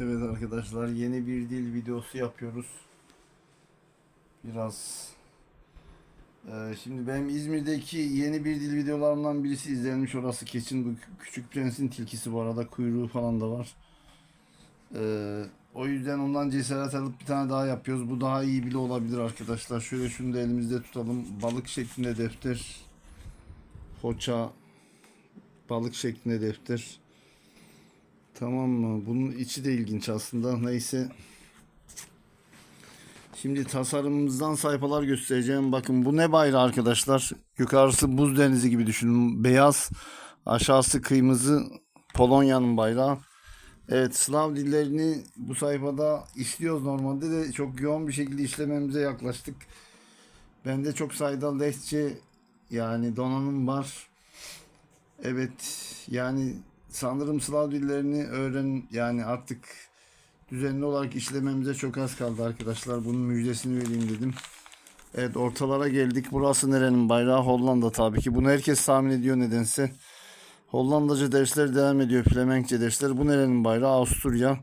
Evet arkadaşlar yeni bir dil videosu yapıyoruz. Biraz Ee, şimdi benim İzmir'deki yeni bir dil videolarımdan birisi izlenmiş orası keçin bu Kü- Küçük Prens'in tilkisi bu arada kuyruğu falan da var. Ee, o yüzden ondan cesaret alıp bir tane daha yapıyoruz. Bu daha iyi bile olabilir arkadaşlar. Şöyle şunu da elimizde tutalım. Balık şeklinde defter. Hoça balık şeklinde defter. Tamam mı? Bunun içi de ilginç aslında. Neyse. Şimdi tasarımımızdan sayfalar göstereceğim. Bakın bu ne bayrağı arkadaşlar? Yukarısı buz denizi gibi düşünün. Beyaz. Aşağısı kırmızı. Polonya'nın bayrağı. Evet Slav dillerini bu sayfada işliyoruz normalde de çok yoğun bir şekilde işlememize yaklaştık. Bende çok sayıda lehçe yani donanım var. Evet yani sanırım Slav dillerini öğren yani artık düzenli olarak işlememize çok az kaldı arkadaşlar. Bunun müjdesini vereyim dedim. Evet ortalara geldik. Burası nerenin bayrağı? Hollanda tabii ki. Bunu herkes tahmin ediyor nedense. Hollandaca dersler devam ediyor. Flemenkçe dersler. Bu nerenin bayrağı? Avusturya.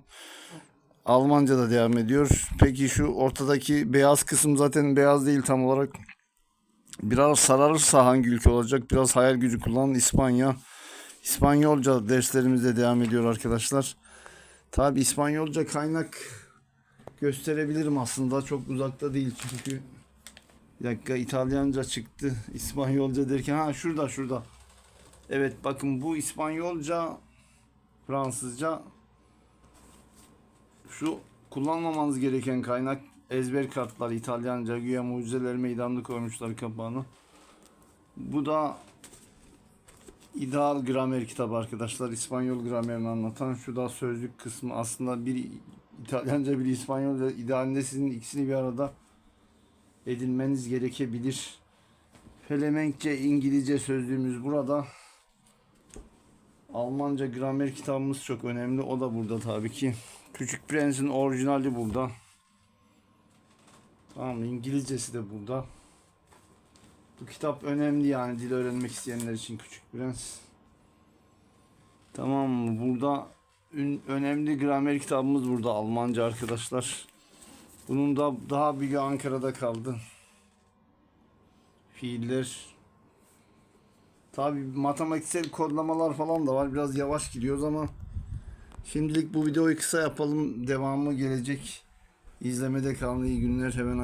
Almanca da devam ediyor. Peki şu ortadaki beyaz kısım zaten beyaz değil tam olarak. Biraz sararırsa hangi ülke olacak? Biraz hayal gücü kullanın. İspanya. İspanyolca derslerimiz de devam ediyor arkadaşlar. Tabi İspanyolca kaynak gösterebilirim aslında. Çok uzakta değil çünkü. Dakika İtalyanca çıktı. İspanyolca derken ha şurada şurada. Evet bakın bu İspanyolca, Fransızca şu kullanmamanız gereken kaynak ezber kartlar İtalyanca güya mucizeler meydanlı koymuşlar kapağını. Bu da ideal gramer kitabı arkadaşlar. İspanyol gramerini anlatan. Şu da sözlük kısmı. Aslında bir İtalyanca bir İspanyolca idealinde sizin ikisini bir arada edinmeniz gerekebilir. Felemenkçe İngilizce sözlüğümüz burada. Almanca gramer kitabımız çok önemli. O da burada tabii ki. Küçük Prens'in orijinali burada. Tamam İngilizcesi de burada. Bu kitap önemli yani dil öğrenmek isteyenler için Küçük Prens. Tamam mı? Burada önemli gramer kitabımız burada Almanca arkadaşlar. Bunun da daha büyüğü Ankara'da kaldı. Fiiller. Tabi matematiksel kodlamalar falan da var. Biraz yavaş gidiyoruz ama şimdilik bu videoyu kısa yapalım. Devamı gelecek. İzlemede kalın. İyi günler. Hemen